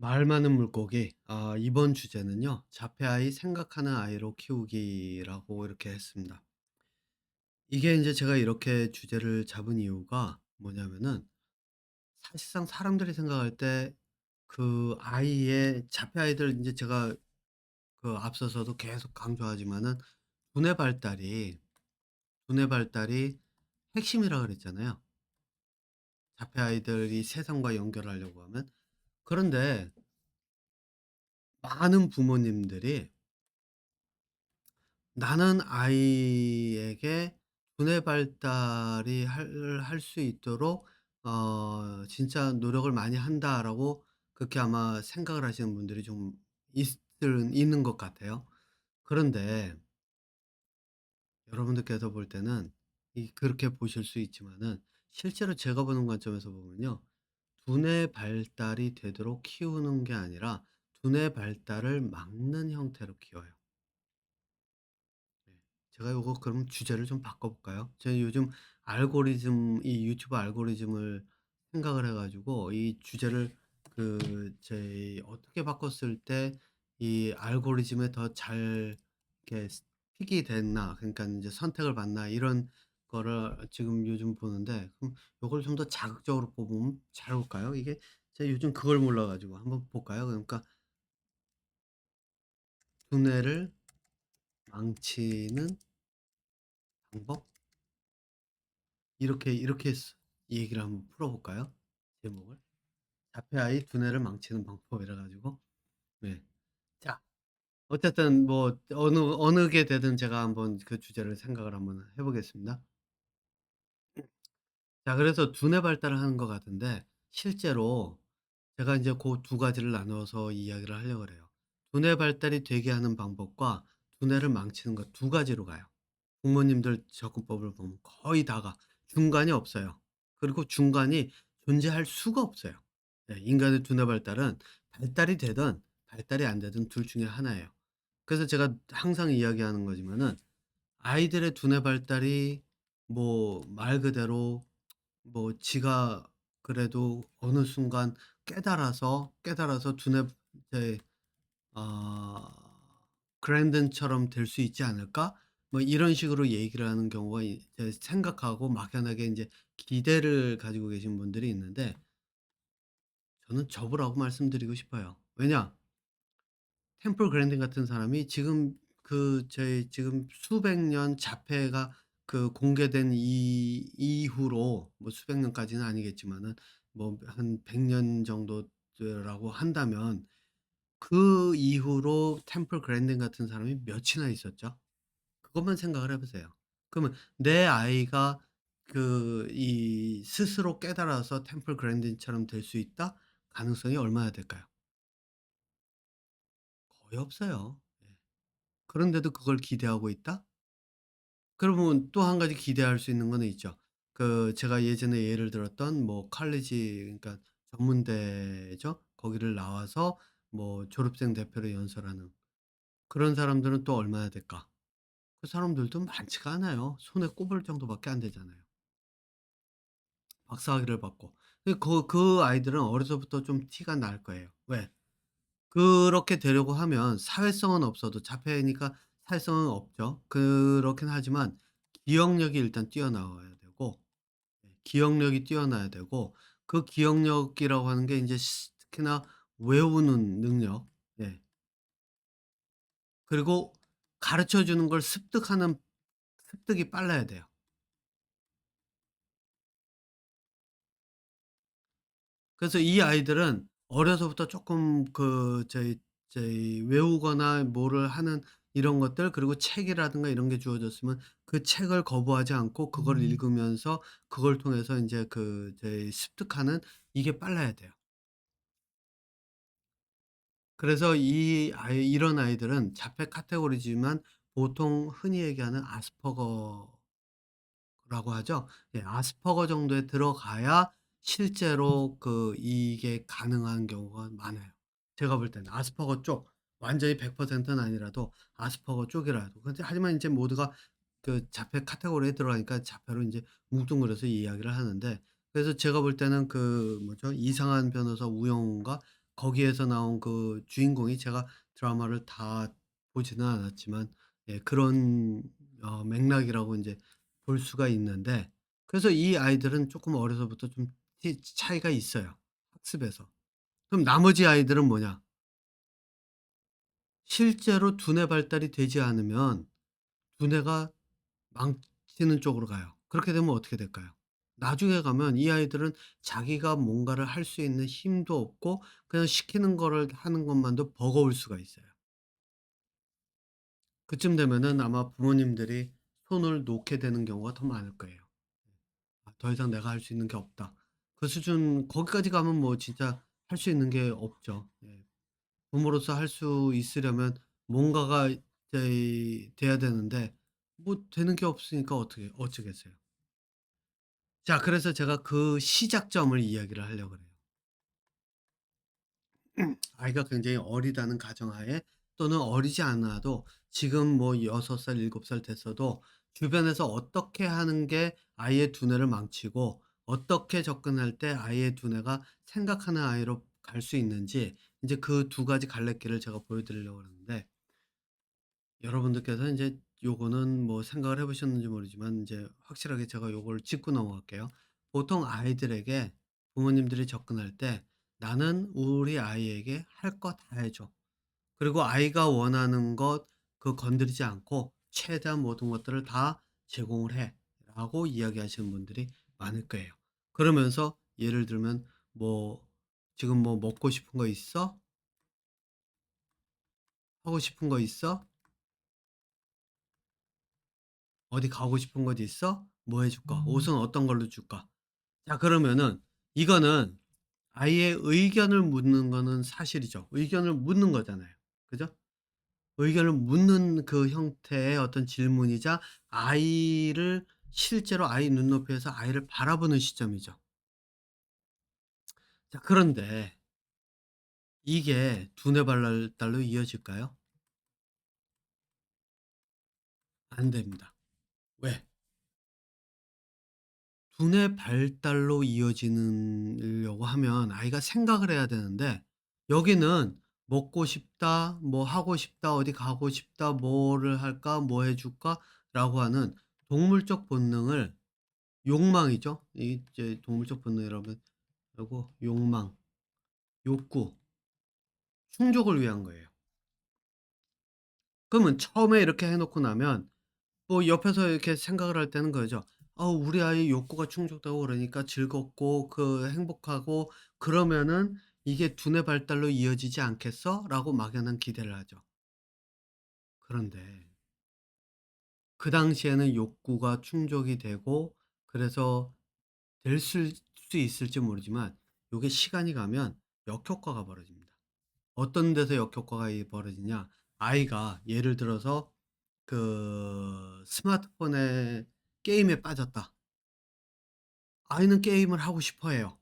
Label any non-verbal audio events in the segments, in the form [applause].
말 많은 물고기. 아 이번 주제는요. 자폐아이 생각하는 아이로 키우기라고 이렇게 했습니다. 이게 인제 제가 이렇게 주제를 잡은 이유가 뭐냐면은 사실상 사람들이 생각할 때 그 아이의 자폐아이들 인제 제가 그 앞서서도 계속 강조하지만은 두뇌 발달이 두뇌 발달이 핵심이라 그랬잖아요. 자폐아이들이 세상과 연결하려고 하면. 그런데 많은 부모님들이 나는 아이에게 두뇌 발달이 할할수 있도록 어 진짜 노력을 많이 한다라고 그렇게 아마 생각을 하시는 분들이 좀 있을 있는 것 같아요. 그런데 여러분들께서 볼 때는 이 그렇게 보실 수 있지만은 실제로 제가 보는 관점에서 보면요. 두뇌 발달이 되도록 키우는 게 아니라 두뇌 발달을 막는 형태로 키워요. 네. 제가 요거 그럼 주제를 좀 바꿔 볼까요? 제가 요즘 알고리즘 이 유튜브 알고리즘을 생각을 해 가지고 이 주제를 그 제 어떻게 바꿨을 때 이 알고리즘에 더 잘 이렇게 스 픽이 됐나 그러니까 인제 선택을 받나 이런 거를 지금 요즘 보는데 그럼 요걸 좀 더 자극적으로 뽑으면 잘 올까요? 이게 제가 요즘 그걸 몰라 가지고 한번 볼까요? 그러니까 두뇌를 망치는 방법? 이렇게 이렇게 스 얘기를 한번 풀어 볼까요? 제목을. 자폐아이 두뇌를 망치는 방법 이래 가지고. 네. 자 어쨌든 뭐 어느 어느 게 되든 제가 한번 그 주제를 생각을 한번 해 보겠습니다. 자 그래서 두뇌 발달을 하는 것 같은데 실제로 제가 인제 고두 가지를 나눠서 이야기를 하려고 그래요. 두뇌 발달이 되게 하는 방법과 두뇌를 망치는 것 두 가지로 가요. 부모님들 접근법을 보면 거의 다가 중간이 없어요. 그리고 중간이 존재할 수가 없어요. 네 인간의 두뇌 발달은 발달이 되든 발달이 안 되든 둘 중에 하나예요. 그래서 제가 항상 이야기하는 거지만은 아이들의 두뇌 발달이 뭐 말 그대로 뭐 지가 그래도 어느 순간 깨달아서, 깨달아서 두뇌 어 '그랜든처럼 될 수 있지 않을까?' 뭐 이런 식으로 얘기를 하는 경우가 이제 생각하고 막연하게 인제 기대를 가지고 계신 분들이 있는데 저는 접으라고 말씀드리고 싶어요. 왜냐? 템플 그랜딘 같은 사람이 지금 그 저희 지금 수백 년 자폐가 그 공개된 이 이후로 뭐 수백 년까지는 아니겠지만은 뭐 한 100년 정도라고 한다면 그 이후로 템플 그랜딘 같은 사람이 몇이나 있었죠? 그것만 생각을 해 보세요. 그러면 내 아이가 그 이 스스로 깨달아서 템플 그랜딘처럼 될 수 있다? 가능성이 얼마나 될까요? 거의 없어요. 예. 그런데도 그걸 기대하고 있다? 그러면 또한 가지 기대할 수 있는 거는 있죠. 그 제가 예전에 예를 들었던 뭐 칼리지 그러니까 전문대죠. 거기를 나와서 뭐 졸업생 대표로 연설하는 그런 사람들은 또 얼마나 될까? 그 사람들도 많지가 않아요. 손에 꼽을 정도밖에 안 되잖아요. 박사학위를 받고. 그그그 아이들은 어려서부터 좀 티가 날 거예요. 왜? 그렇게 되려고 하면 사회성은 없어도 자폐니까 사회성은 없죠. 그렇긴 하지만 기억력이 일단 뛰어나야 되고 예 기억력이 뛰어나야 되고 그 기억력이라고 하는 게시 특히나 외우는 능력 예 그리고 가르쳐 주는 걸 습득하는 습득이 빨라야 돼요. 그래서 이 아이들은 어려서부터 쪼끔 그 저희 저희 외우거나 뭐를 하는 이런 것들 그리고 책이라든가 이런 게 주어졌으면 그 책을 거부하지 않고 그걸 읽으면서 그걸 통해서 인제 그 저희 습득하는 이게 빨라야 돼요. 그래서 이 아이 이런 아이들은 자폐 카테고리지만 보통 흔히 얘기하는 아스퍼거라고 하죠. 예 아스퍼거 정도에 들어가야 실제로 그 이게 가능한 경우가 많아요. 제가 볼 때는 아스퍼거 쪽 완전히 100%는 아니라도 아스퍼거 쪽이라도. 근데 하지만 인제 모두가 그 자폐 카테고리에 들어가니까 자폐로 인제 뭉뚱그려서 이야기를 하는데 그래서 제가 볼 때는 그 뭐죠? 이상한 변호사 우영우가 거기에서 나온 그 주인공이 제가 드라마를 다 보지는 않았지만 예 그런 어 맥락이라고 인제 볼 수가 있는데 그래서 이 아이들은 쪼끔 어려서부터 좀티 차이가 있어요, 학습에서. 그럼 나머지 아이들은 뭐냐? 실제로 두뇌 발달이 되지 않으면 두뇌가 망치는 쪽으로 가요. 그렇게 되면 어떻게 될까요? 나중에 가면 이 아이들은 자기가 뭔가를 할 수 있는 힘도 없고 그냥 시키는 거를 하는 것만도 버거울 수가 있어요. 그쯤 되면은 아마 부모님들이 손을 놓게 되는 경우가 더 많을 거예요. '아 더 이상 내가 할 수 있는 게 없다.' 그 수준 거기까지 가면 뭐 진짜 할 수 있는 게 없죠. 예. 부모로서 할 수 있으려면 뭔가가 돼 돼야 되는데 뭐 되는 게 없으니까 어떻게 어쩌겠어요. 자 그래서 제가 그 시작점을 이야기를 하려고 그래요. 아이가 굉장히 어리다는 가정하에 또는 어리지 않아도 지금 뭐6 살, 7살 됐어도 주변에서 어떻게 하는 게 아이의 두뇌를 망치고 어떻게 접근할 때 아이의 두뇌가 생각하는 아이로 갈 수 있는지 인제 그 두 가지 갈래길을 제가 보여 드리려고 그러는데 여러분들께서 인제 요거는 뭐 생각을 해 보셨는지 모르지만 인제 확실하게 제가 요걸 짚고 넘어갈게요. 보통 아이들에게 부모님들이 접근할 때 "나는 우리 아이에게 할 거 다 해 줘." 그리고 아이가 원하는 것 그 건드리지 않고 "최대한 모든 것들을 다 제공을 해."라고 이야기하시는 분들이 많을 거예요. 그러면서 예를 들면 뭐 "지금 뭐 먹고 싶은 거 있어? 하고 싶은 거 있어? 어디 가고 싶은 곳 있어? 뭐 해 줄까? 옷은 어떤 걸로 줄까?" 자 그러면은 이거는 아이의 의견을 묻는 거는 사실이죠. 의견을 묻는 거잖아요. 그죠? 의견을 묻는 그 형태의 어떤 질문이자 아이를 실제로 아이 눈높이에서 아이를 바라보는 시점이죠. 자 그런데 이게 두뇌 발달로 이어질까요? 안 됩니다. 왜? 두뇌 발달로 이어지는 려고 하면 아이가 생각을 해야 되는데 여기는 "먹고 싶다." 뭐 "하고 싶다." "어디 가고 싶다." "뭐를 할까?" "뭐 해 줄까?"라고 하는 동물적 본능을 욕망이죠. 이제 동물적 본능 여러분 요거 욕망, 욕구, 충족을 위한 거예요. 그러면 처음에 이렇게 해 놓고 나면 뭐 옆에서 이렇게 생각을 할 때는 그러죠. ' 아 우리 아이 욕구가 충족되고 그러니까 즐겁고 그 행복하고 그러면은 이게 두뇌 발달로 이어지지 않겠어?'라고 막연한 기대를 하죠. 그런데 그 당시에는 욕구가 충족이 되고 그래서 될수수 있을지 모르지만 요게 시간이 가면 역효과가 벌어집니다. 어떤 데서 역효과가 이 벌어지냐 아이가 예를 들어서 그 스마트폰에 게임에 빠졌다. 아이는 게임을 하고 싶어 해요.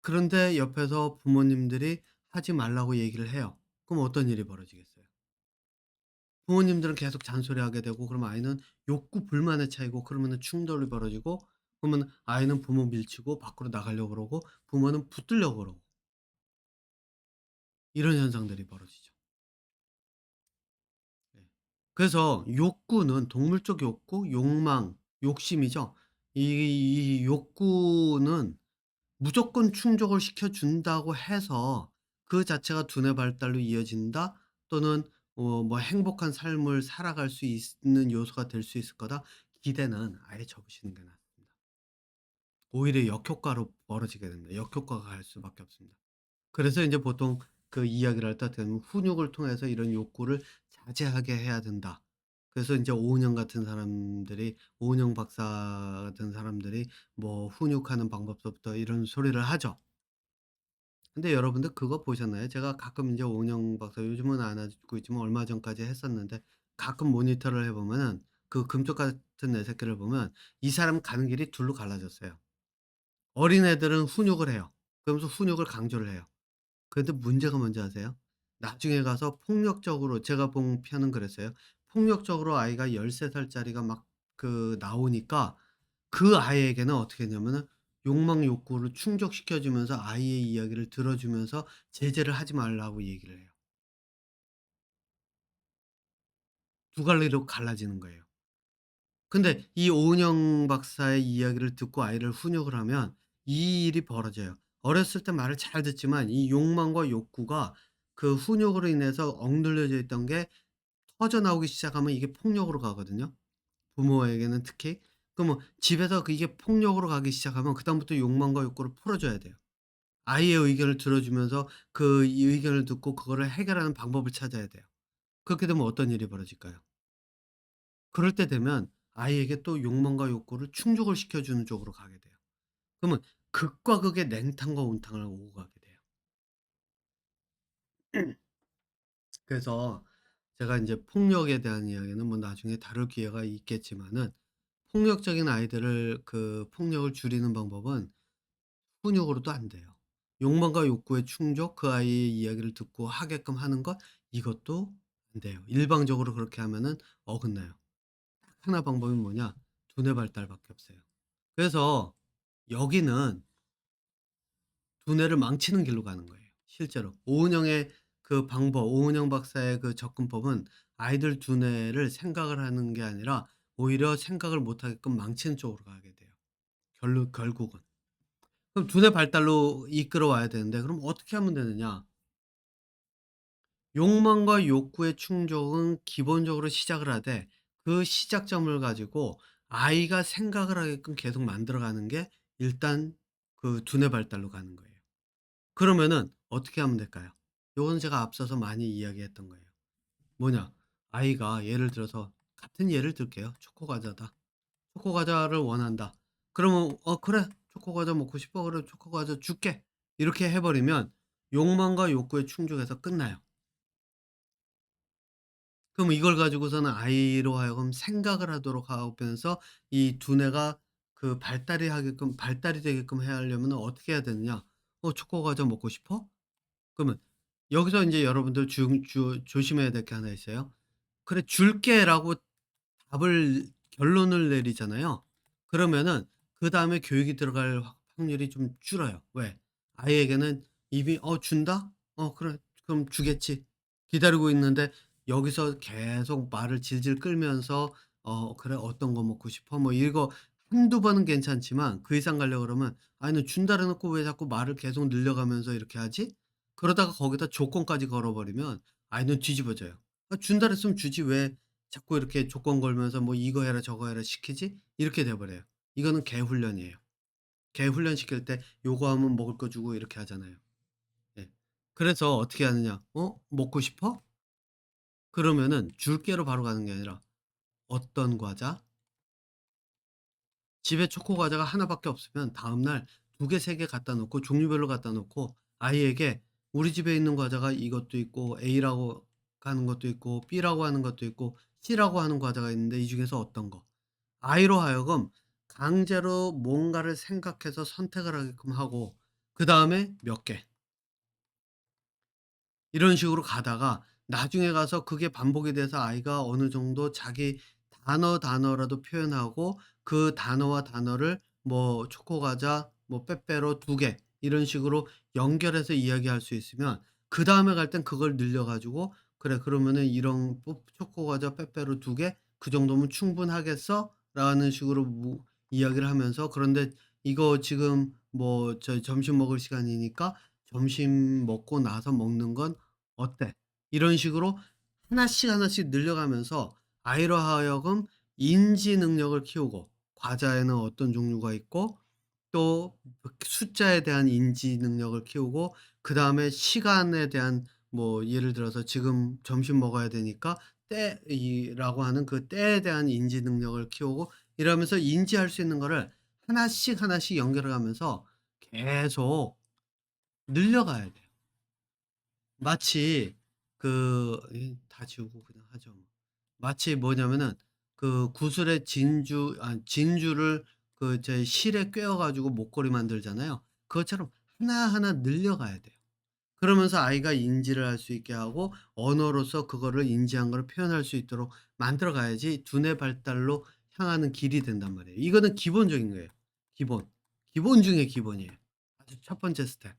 그런데 옆에서 부모님들이 하지 말라고 얘기를 해요. 그럼 어떤 일이 벌어지겠어요? 부모님들은 계속 잔소리하게 되고 그러면 아이는 욕구 불만의 차이고 그러면은 충돌이 벌어지고 그러면 아이는 부모 밀치고 밖으로 나가려고 그러고 부모는 붙들려고 그러고 이런 현상들이 벌어지죠. 네. 그래서 욕구는 동물적 욕구, 욕망, 욕심이죠. 이 이 욕구는 무조건 충족을 시켜 준다고 해서 그 자체가 두뇌 발달로 이어진다 또는 어 뭐 행복한 삶을 살아갈 수 있는 요소가 될 수 있을 거다. 기대는 아예 접으시는 게 낫습니다. 오히려 역효과로 벌어지게 됩니다. 역효과가 갈 수밖에 없습니다. 그래서 인제 보통 그 이야기를 할때 하면 훈육을 통해서 이런 욕구를 자제하게 해야 된다. 그래서 인제 오은영 같은 사람들이 오은영 박사 같은 사람들이 뭐 훈육하는 방법서부터 이런 소리를 하죠. 근데 여러분들 그거 보셨나요? 제가 가끔 인제 오은영 박사 요즘은 안 하고 있지만 얼마 전까지 했었는데 가끔 모니터를 해 보면은 그 금쪽 같은 애 새끼를 보면 이 사람 가는 길이 둘로 갈라졌어요. 어린애들은 훈육을 해요. 그러면서 훈육을 강조를 해요. 그런데 문제가 뭔지 아세요? 나중에 가서 폭력적으로 제가 본 편은 그랬어요. 폭력적으로 아이가 13 살짜리가 막 그 나오니까 그 아이에게는 어떻게 했냐면은 욕망 욕구를 충족시켜 주면서 아이의 이야기를 들어 주면서 제재를 하지 말라고 얘기를 해요. 두 갈래로 갈라지는 거예요. 근데 이 오은영 박사의 이야기를 듣고 아이를 훈육을 하면 이 일이 벌어져요. 어렸을 때 말을 잘 듣지만 이 욕망과 욕구가 그 훈육으로 인해서 억눌려져 있던 게 터져 나오기 시작하면 이게 폭력으로 가거든요, 부모에게는 특히. 그러면 집에서 그 이게 폭력으로 가기 시작하면 그다음부터 욕망과 욕구를 풀어 줘야 돼요. 아이의 의견을 들어 주면서 그이 의견을 듣고 그거를 해결하는 방법을 찾아야 돼요. 그렇게 되면 어떤 일이 벌어질까요? 그럴 때 되면 아이에게 또 욕망과 욕구를 충족을 시켜주는 쪽으로 가게 돼요. 그러면 극과 극의 냉탕과 온탕을 오고 가게 돼요. 그래서 제가 이제 폭력에 대한 이야기는 뭐 나중에 다룰 기회가 있겠지만은 폭력적인 아이들을 그 폭력을 줄이는 방법은 훈육으로도 안 돼요. 욕망과 욕구의 충족, 그 아이의 이야기를 듣고 하게끔 하는 것 이것도 안 돼요. 일방적으로 그렇게 하면은 어긋나요. 딱 하나 방법이 뭐냐? 두뇌 발달밖에 없어요. 그래서 여기는 두뇌를 망치는 길로 가는 거예요 실제로. 오은영의 그 방법 오은영 박사의 그 접근법은 아이들 두뇌를 생각을 하는 게 아니라 오히려 생각을 못 하게끔 망치는 쪽으로 가게 돼요 결론 결국은. 그럼 두뇌 발달로 이끌어 와야 되는데 그럼 어떻게 하면 되느냐? 욕망과 욕구의 충족은 기본적으로 시작을 하되 그 시작점을 가지고 아이가 생각을 하게끔 계속 만들어 가는 게 일단 그 두뇌 발달로 가는 거예요. 그러면은 어떻게 하면 될까요? 요건 제가 앞서서 많이 이야기했던 거예요. 뭐냐? 아이가 예를 들어서 같은 예를 들게요. 초코 과자다. 초코 과자를 원한다. 그러면 "어 그래. 초코 과자 먹고 싶어. 그래 초코 과자 줄게." 이렇게 해 버리면 욕망과 욕구에 충족해서 끝나요. 그럼 이걸 가지고서는 아이로 하여금 생각을 하도록 하면서 이 두뇌가 그 발달이 하게끔 발달이 되게끔 해야 하려면은 어떻게 해야 되느냐? "어 초코 과자 먹고 싶어?" 그러면 여기서 인제 여러분들 중 주 조심해야 될 게 하나 있어요. "그래 줄게."라고 답을 결론을 내리잖아요. 그러면은 그다음에 교육이 들어갈 확 확률이 좀 줄어요. 왜? 아이에게는 입이 "어 준다? 어 그래. 그럼 주겠지." 기다리고 있는데 여기서 계속 말을 질질 끌면서 "어 그래 어떤 거 먹고 싶어?" 뭐 이거 한두 번은 괜찮지만 그 이상 가려고 그러면 "아니 준다 그래 놓고 왜 자꾸 말을 계속 늘려가면서 이렇게 하지?" 그러다가 거기다 조건까지 걸어 버리면 아이는 뒤집어져요. "아 준다 그랬으면 주지 왜 자꾸 이렇게 조건 걸면서 뭐 이거 해라 저거 해라 시키지?" 이렇게 돼 버려요. 이거는 개 훈련이에요. 개 훈련 시킬 때 요구하면 먹을 거 주고 이렇게 하잖아요. 예. 그래서 어떻게 하느냐? "어 먹고 싶어?" 그러면은 줄게로 바로 가는 게 아니라 "어떤 과자?" 집에 초코 과자가 하나 밖에 없으면 다음날 2 개, 3개 갖다 놓고 종류별로 갖다 놓고 아이에게 우리 집에 있는 과자가 이것도 있고 A라고 하는 것도 있고 B라고 하는 것도 있고 C라고 하는 과자가 있는데 이 중에서 어떤 거? 아이로 하여금 강제로 뭔가를 생각해서 선택을 하게끔 하고 그 다음에 몇 개. 이런 식으로 가다가 나중에 가서 그게 반복이 돼서 아이가 어느 정도 자기 단어, 단어라도 표현하고 그 단어와 단어를 뭐 초코 과자, 뭐 빼빼로 2개 이런 식으로 연결해서 이야기할 수 있으면 그 다음에 갈 땐 그걸 늘려 가지고 '그래 그러면은 이런 뽀 초코 과자 빼빼로 2개 그 정도면 충분하겠어?'라는 식으로 무 이야기를 하면서 "그런데 이거 지금 뭐 저희 점심 먹을 시간이니까 점심 먹고 나서 먹는 건 어때?" 이런 식으로 하나씩 하나씩 늘려가면서 아이로 하여금 인지 능력을 키우고 과자에는 어떤 종류가 있고 또그 숫자에 대한 인지 능력을 키우고 그 다음에 시간에 대한 뭐 예를 들어서 지금 점심 먹어야 되니까 때이 라고 하는 그 때에 대한 인지 능력을 키우고 이러면서 인지할 수 있는 거를 하나씩 하나씩 연결해 가면서 계속 늘려가야 돼요. 마치 그이다 지우고 그냥 하죠 뭐. 마치 뭐냐면은 그 구슬에 진주 아 진주를 그 저희 실에 꿰어 가지고 목걸이 만들잖아요. 그것처럼 하나하나 늘려가야 돼요. 그러면서 아이가 인지를 할 수 있게 하고 언어로서 그거를 인지한 거를 표현할 수 있도록 만들어 가야지 두뇌 발달로 향하는 길이 된단 말이에요. 이거는 기본적인 거예요. 기본. 기본 중에 기본이에요. 아주 첫 번째 스텝.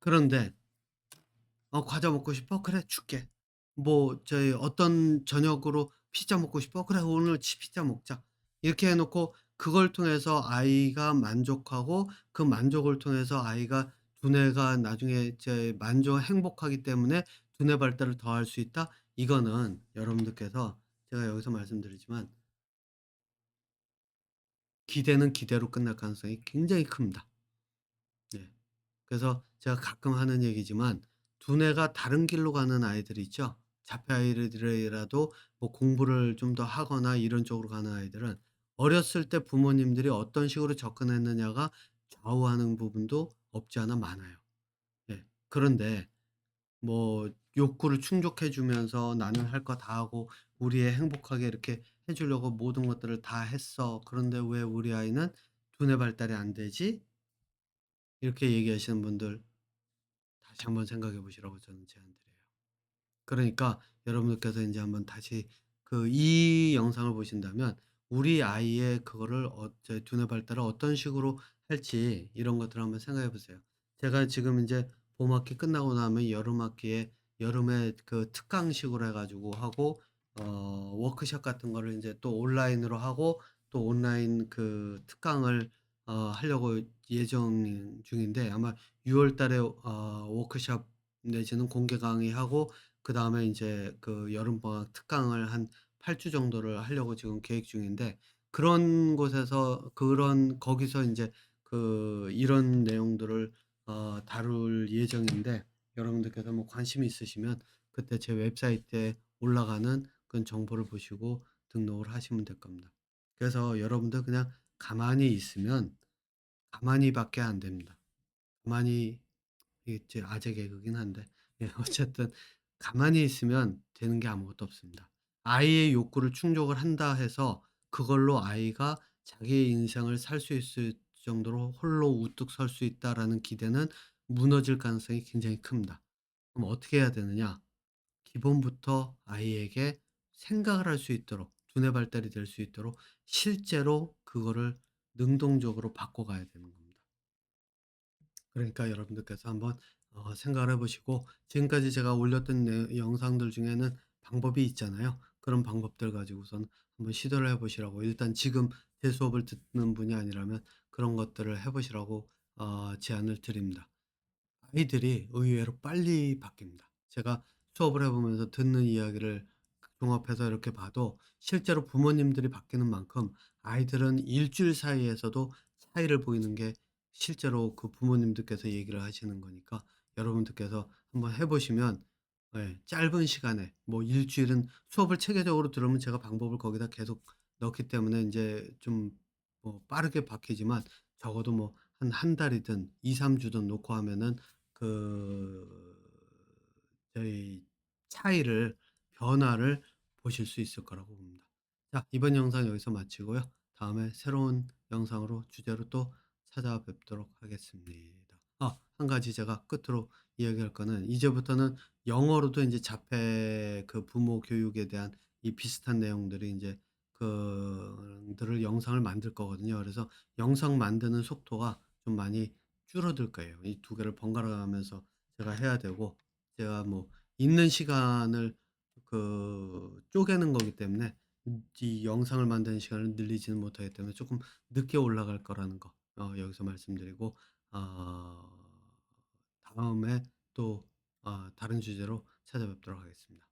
그런데 "어 과자 먹고 싶어? 그래 줄게." 뭐 저희 어떤 "저녁으로 피자 먹고 싶어? 그래 오늘 치 피자 먹자." 이렇게 해 놓고 그걸 통해서 아이가 만족하고 그 만족을 통해서 아이가 두뇌가 나중에 이제 만족 행복하기 때문에 두뇌 발달을 더할 수 있다. 이거는 여러분들께서 제가 여기서 말씀드리지만 기대는 기대로 끝날 가능성이 굉장히 큽니다. 네. 그래서 제가 가끔 하는 얘기지만 두뇌가 다른 길로 가는 아이들이 있죠. 자폐 아이들이라도 뭐 공부를 좀 더 하거나 이런 쪽으로 가는 아이들은 어렸을 때 부모님들이 어떤 식으로 접근했느냐가 좌우하는 부분도 없지 않아 많아요. 네. 그런데 뭐 욕구를 충족해 주면서 "나는 할 거 다 하고 우리 애 행복하게 이렇게 해 주려고 모든 것들을 다 했어. 그런데 왜 우리 아이는 두뇌 발달이 안 되지?" 이렇게 얘기하시는 분들 다시 한번 생각해 보시라고 저는 제안드려요. 그러니까 여러분들께서 인제 한번 다시 그 이 영상을 보신다면 우리 아이의 그거를 어저 두뇌 발달을 어떤 식으로 할지 이런 것들을 한번 생각해 보세요. 제가 지금 인제 봄 학기 끝나고 나면 여름 학기에 여름에 그 특강식으로 해 가지고 하고 어 워크숍 같은 거를 인제 또 온라인으로 하고 또 온라인 그 특강을 어 하려고 예정 중인데 아마 6월 달에 어 워크숍 내지는 공개 강의하고 그 다음에 인제 그 여름 방학 특강을 한 8주 정도를 하려고 지금 계획 중인데 그런 곳에서 그런 거기서 인제 그 이런 내용들을 어 다룰 예정인데 여러분들께서 뭐 관심이 있으시면 그때 제 웹사이트에 올라가는 그런 정보를 보시고 등록을 하시면 될 겁니다. 그래서 여러분들 그냥 가만히 있으면 가만히 밖에 안 됩니다. 가만히 이게 제 아재 개그긴 한데 예 [laughs] 어쨌든 가만히 있으면 되는 게 아무것도 없습니다. 아이의 욕구를 충족을 한다 해서 그걸로 아이가 자기의 인생을 살 수 있을 정도로 홀로 우뚝 설 수 있다라는 기대는 무너질 가능성이 굉장히 큽니다. 그럼 어떻게 해야 되느냐? 기본부터 아이에게 생각을 할 수 있도록 두뇌 발달이 될 수 있도록 실제로 그거를 능동적으로 바꿔 가야 되는 겁니다. 그러니까 여러분들께서 한번 어 생각을 해 보시고 지금까지 제가 올렸던 내 영상들 중에는 방법이 있잖아요. 그런 방법들 가지고선 한번 시도를 해 보시라고 일단 지금 제 수업을 듣는 분이 아니라면 그런 것들을 해 보시라고 어 제안을 드립니다. 아이들이 의외로 빨리 바뀝니다. 제가 수업을 해 보면서 듣는 이야기를 종합해서 이렇게 봐도 실제로 부모님들이 바뀌는 만큼 아이들은 일 주일 사이에서도 차이를 보이는 게 실제로 그 부모님들께서 얘기를 하시는 거니까 여러분들께서 한번 해 보시면 예 짧은 시간에 뭐 일 주일은 수업을 체계적으로 들으면 제가 방법을 거기다 계속 넣기 때문에 인제 좀 뭐 빠르게 바뀌지만 적어도 뭐 한 한 달이든 2-3 주든 놓고 하면은 그 저희 차이를 변화를 보실 수 있을 거라고 봅니다. 자 이번 영상 여기서 마치고요. 다음에 새로운 영상으로 주제로 또 찾아뵙도록 하겠습니다. 아한 가지 제가 끝으로 이야기할 거는 이제부터는 영어로도 인제 자폐 그 부모 교육에 대한 이 비슷한 내용들이 인제 그들을 영상을 만들 거거든요. 그래서 영상 만드는 속도가 좀 많이 줄어들 거예요. 이 두 개를 번갈아 가면서 제가 해야 되고 제가 뭐 있는 시간을 그 쪼개는 거기 때문에 음이 영상을 만드는 시간을 늘리지는 못하기 때문에 쪼끔 늦게 올라갈 거라는 거 어 여기서 말씀드리고 어 다음에 또어 다른 주제로 찾아뵙도록 하겠습니다.